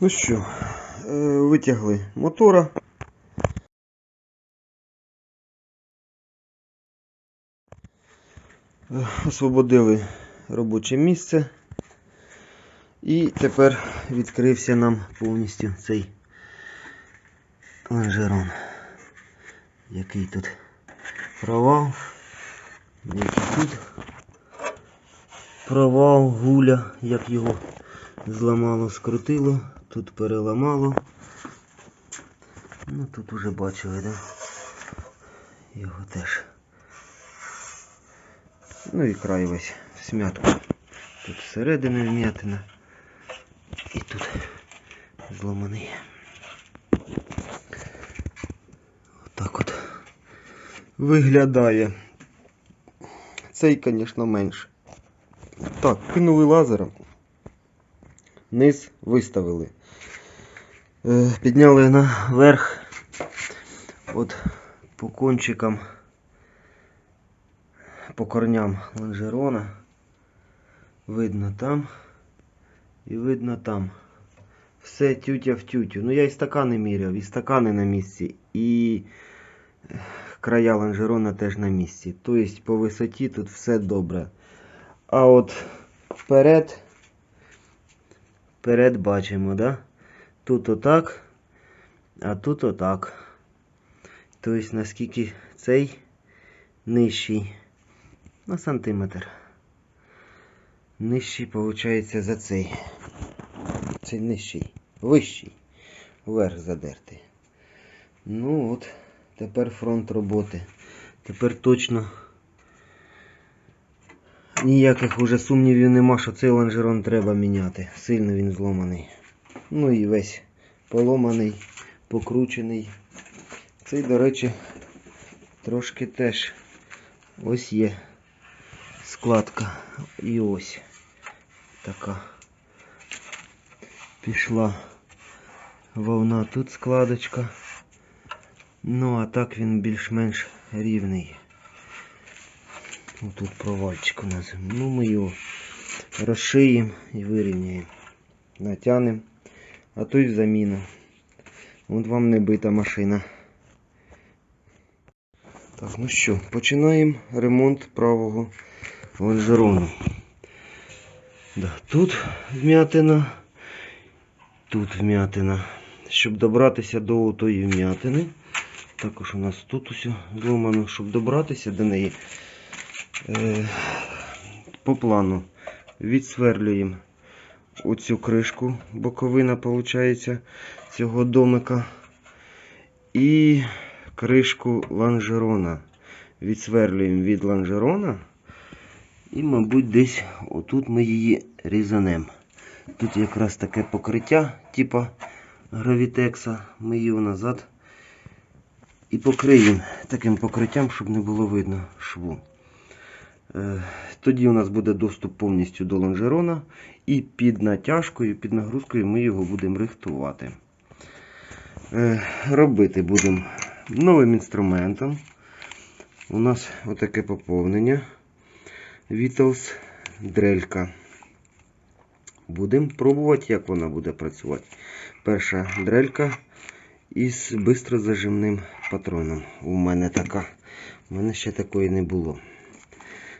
Ну що, е, витягли мотора. Освободили робоче місце. І тепер відкрився нам повністю цей лонжерон. Який тут провал. Який тут провал, гуля, як його зламало, скрутило, тут переламало. Ну тут уже бачили, да? Його теж. Ну і край весь смятку. Тут всередині вм'ятина. І тут зламаний. Отак от виглядає. Цей, звісно, менше. Так, кинули лазером. Низ виставили. Е, Підняли наверх. От по кончикам, по корням лонжерона. Видно там і видно там. Все тютя в тютю. Ну я і стакани міряв, і стакани на місці, і е, края лонжерона теж на місці. Тобто по висоті тут все добре. А от вперед, вперед бачимо, да? Тут отак, а тут отак. Тобто наскільки цей нижчий на сантиметр. Нижчий, виходить, за цей. Цей нижчий. Вищий. Вверх задертий. Ну от, тепер фронт роботи. Тепер точно ніяких уже сумнівів нема, що цей лонжерон треба міняти. Сильно він зломаний. Ну і весь поломаний, покручений. Цей, до речі, трошки теж ось є складка. І ось така пішла вовна. Тут складочка. Ну, а так він більш-менш рівний. Тут провальчик у нас. Ну, ми його розшиємо і вирівняємо. Натягнемо. А то й в заміну. От вам не бита машина. Так, ну що, починаємо ремонт правого лонжерону. Да, тут вм'ятина, тут вм'ятина. Щоб добратися до тої вм'ятини. Також у нас тут усе зломано, щоб добратися до неї. Е, по плану відсверлюємо оцю кришку, боковина, виходить, цього домика. І кришку лонжерона. Відсверлюємо від лонжерона. І, мабуть, десь отут ми її різанемо. Тут якраз таке покриття, типа гравітекса. Ми її назад і покриємо таким покриттям, щоб не було видно шву. Е, Тоді у нас буде доступ повністю до лонжерона. І під натяжкою, під нагрузкою ми його будемо рихтувати. Е, Робити будемо новим інструментом. У нас отаке поповнення. Vitals дрелька. Будемо пробувати, як вона буде працювати. Перша дрелька із бистрозажимним патроном. У мене така. У мене ще такої не було.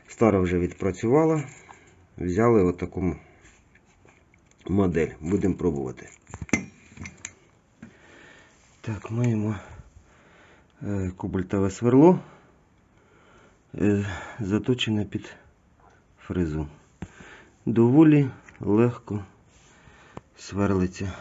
Стара вже відпрацювала. Взяли отаку модель. Будемо пробувати. Так, маємо е, кобальтове сверло, е, заточене під фрезу. Доволі легко сверлиться.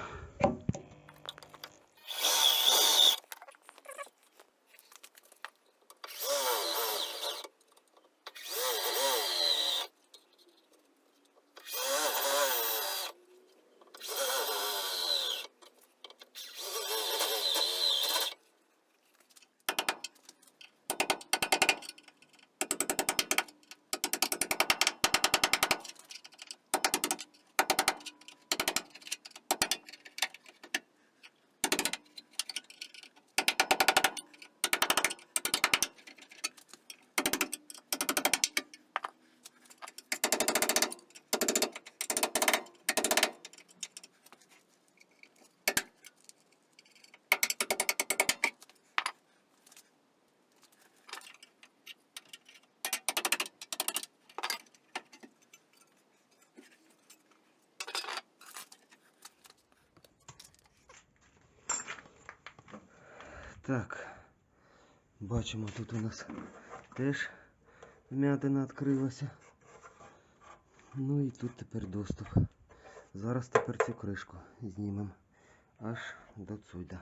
Так. Бачимо, тут у нас теж вмятина відкрилася. Ну і тут тепер доступ. Зараз тепер цю кришку знімемо аж до сюди.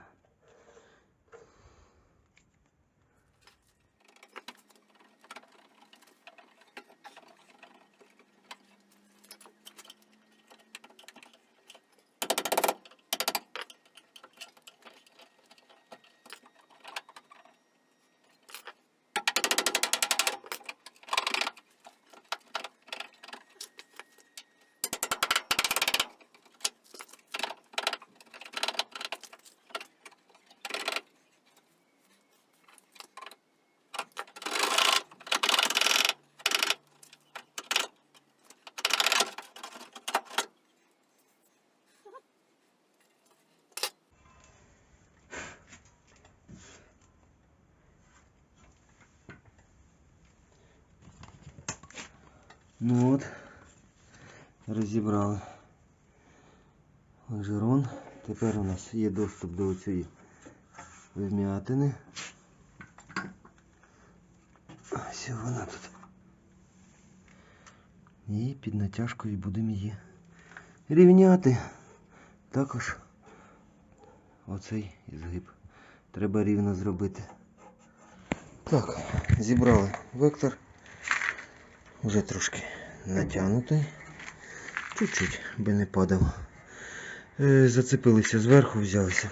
Ну от, розібрали лонжерон. Тепер у нас є доступ до цієї вм'ятини. Ось вона тут. І під натяжкою будемо її рівняти. Також оцей згиб. Треба рівно зробити. Так, зібрали вектор. Вже трошки натягнутий. Чуть-чуть, би не падав. Е, Зацепилися зверху, взялися.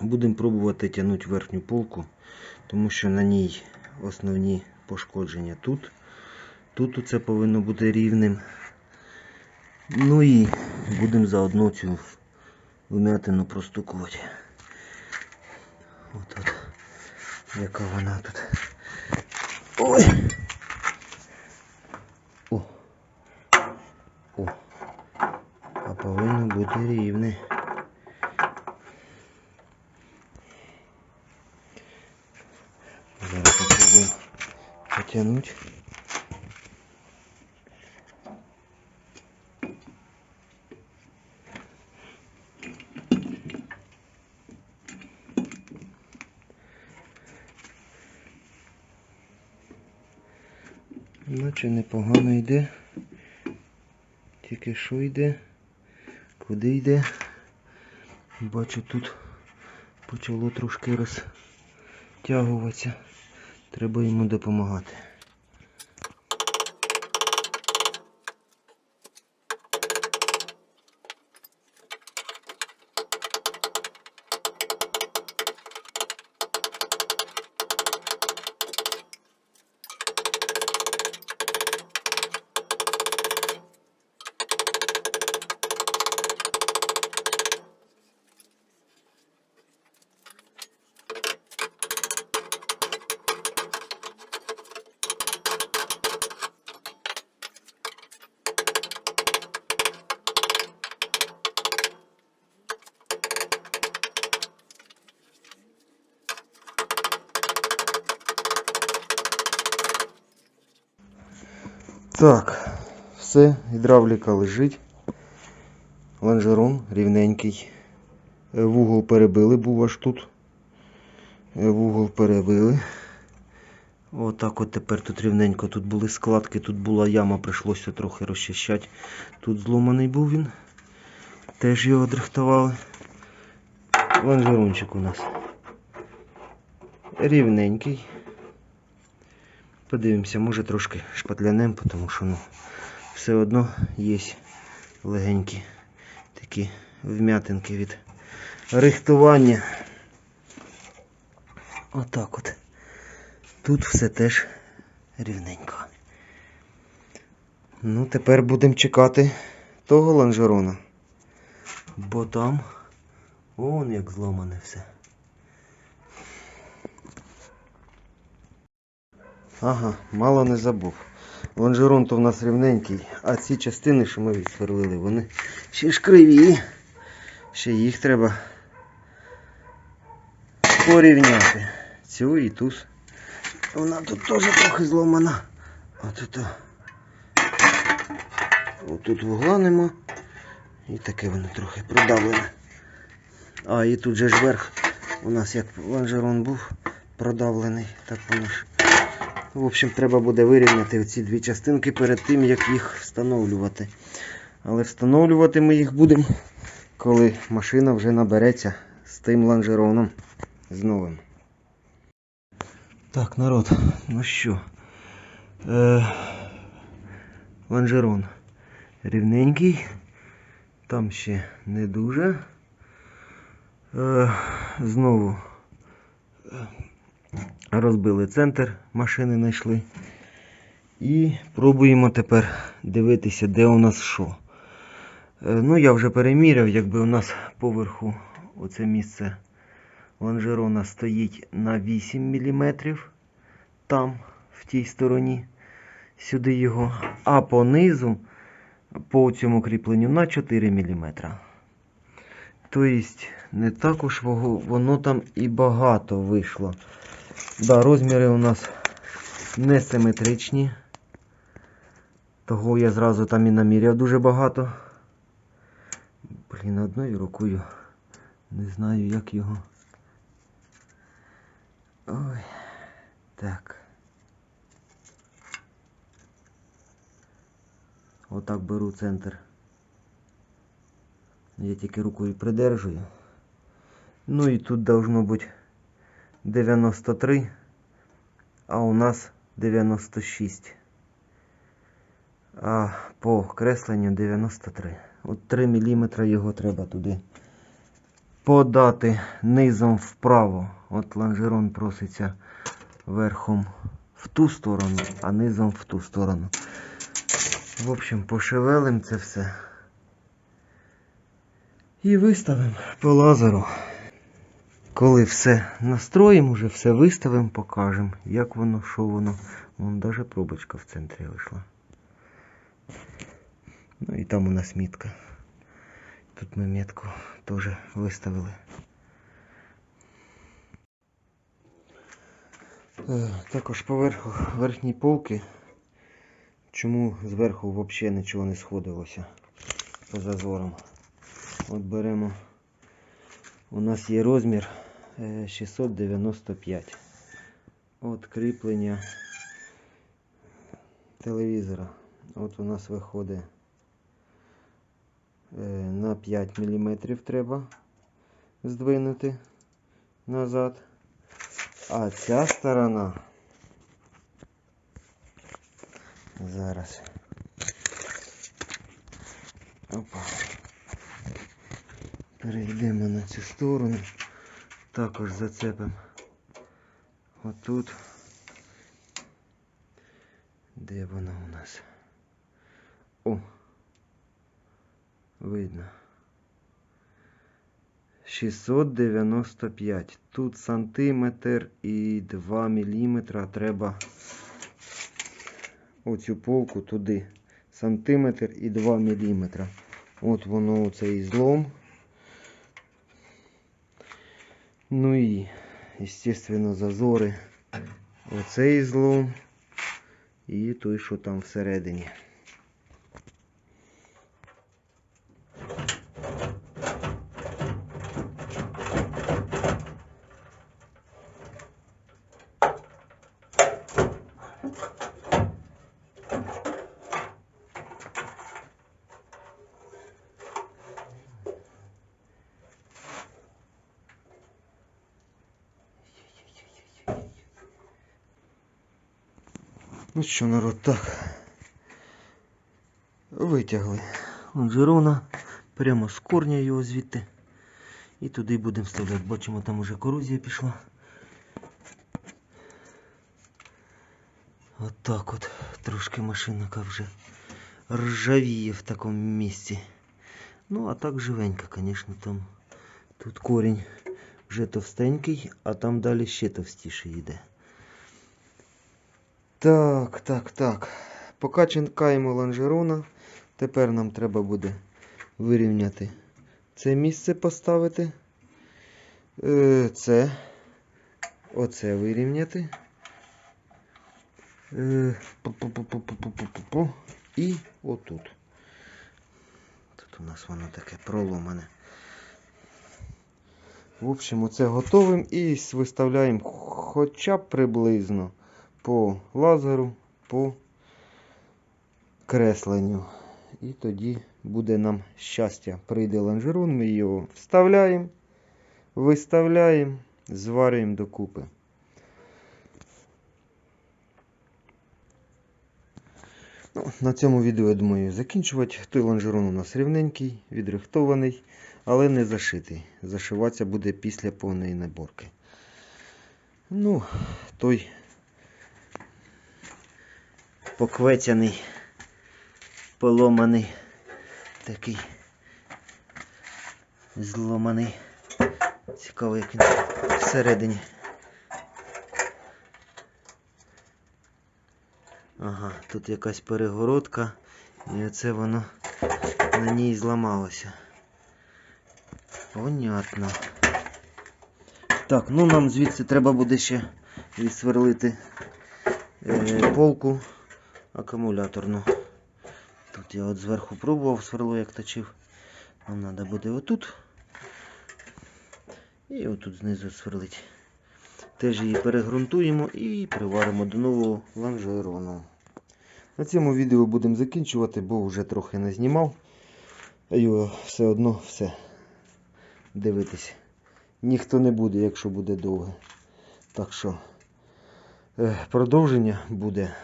Будемо пробувати тягнути верхню полку, тому що на ній основні пошкодження тут. Тут це повинно бути рівним. Ну і будемо заодно цю вмятину простукувати. От от. Яка вона тут. Ой! О. О. А повинно бути рівне. Зараз попробуємо потягнути. Наче непогано йде. Тільки що йде? Куди йде? Бачу, тут почало трошки розтягуватися. Треба йому допомагати. Так, все, гідравліка лежить. Лонжерон рівненький. Е, Вугол перебили, був аж тут. Е, Вугол перебили. Отак от тепер тут рівненько. Тут були складки, тут була яма, прийшлося трохи розчищати. Тут зломаний був він. Теж його дрихтували. Лонжерончик у нас. Рівненький. Подивимося, може трошки шпатлянем, тому що ну, все одно є легенькі такі вм'ятинки від рихтування. Отак от. Тут все теж рівненько. Ну, тепер будемо чекати того лонжерона. Бо там вон як зломане все. Ага, мало не забув. Лонжерон то в нас рівненький, а ці частини, що ми відсверлили, вони ще ж криві. Ще їх треба порівняти. Цю і ту. Вона тут теж трохи зломана. А тут. Отут вугла нема. І таке воно трохи продавлене. А і тут же ж верх У нас як лонжерон був продавлений, так воно ж. В общем, треба буде вирівняти ці дві частинки перед тим, як їх встановлювати. Але встановлювати ми їх будемо, коли машина вже набереться з тим лонжероном з новим. Так, народ, ну що. Е, лонжерон рівненький. Там ще не дуже. Е, знову розбили центр, машини знайшли. І пробуємо тепер дивитися, де у нас що. Е, ну, я вже переміряв, якби у нас поверху оце місце лонжерона стоїть на 8 мм. Там, в тій стороні, сюди його. А по низу, по цьому кріпленню на 4 мм. Тобто, не так уж воно там і багато вийшло. Да, розміри у нас не симетричні. Того я зразу там і наміряв дуже багато. Блін, одною рукою не знаю, як його. Ой. Так. Отак беру центр. Я тільки рукою придержую. Ну і тут должно бути 93, а у нас 96. А по кресленню 93. От 3 мм його треба туди подати низом вправо. От лонжерон проситься верхом в ту сторону, а низом в ту сторону. В общем, пошевелим це все. І виставимо по лазеру. Коли все настроїмо, вже все виставимо, покажемо, як воно, що воно. Вон навіть пробочка в центрі вийшла. Ну і там у нас мітка. Тут ми метку теж виставили. Е, Також поверху верхній полки. Чому зверху взагалі нічого не сходилося по зазорам. От беремо. У нас є розмір 695. От кріплення телевізора. От у нас виходить е, на 5 мм треба здвинути назад. А ця сторона зараз. Опа. Перейдемо на цю сторону. Також зацепимо отут. Де вона у нас? О! Видно. 695. Тут сантиметр і 2 міліметра треба оцю полку туди. Сантиметр і 2 міліметра. От воно оцей злом. Ну і, естественно, зазори. Оцей злом. І той, що там всередині. Ну що, народ, так. Витягли лонжерона. Прямо з корня його звідти. І туди будемо вставляти. Бачимо, там уже корозія пішла. От от. Трошки машинка вже ржавіє в такому місці. Ну, а так живенько, звісно, там. Тут корінь вже товстенький, а там далі ще товстіше йде. Так, так, так. Поки чекаємо лонжерона. Тепер нам треба буде вирівняти це місце поставити. Е, Це. Оце вирівняти. Е. І отут. Тут у нас воно таке проломане. В общем, оце готовим і виставляємо хоча б приблизно по лазеру, по кресленню. І тоді буде нам щастя. Прийде лонжерон, ми його вставляємо, виставляємо, зварюємо докупи. Ну, на цьому відео, я думаю, закінчувати. Той лонжерон у нас рівненький, відрихтований, але не зашитий. Зашиватися буде після повної наборки. Ну, той покветяний, поломаний, такий зломаний. Цікаво, як він всередині. Ага, тут якась перегородка, і оце воно на ній зламалося. Понятно. Так, ну нам звідси треба буде ще відсверлити е, полку акумуляторну. Тут я от зверху пробував сверло, як точив. Нам треба буде отут. І отут знизу сверлить. Теж її перегрунтуємо і приваримо до нового лонжерону. На цьому відео будемо закінчувати, бо вже трохи не знімав. Його все одно все дивитись. Ніхто не буде, якщо буде довго. Так що е, продовження буде.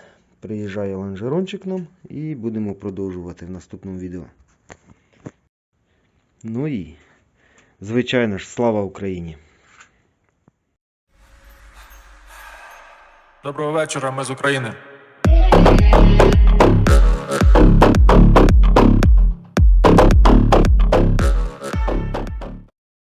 Приїжджає лонжерончик нам і будемо продовжувати в наступному відео. Ну і, звичайно ж, слава Україні! Доброго вечора, ми з України.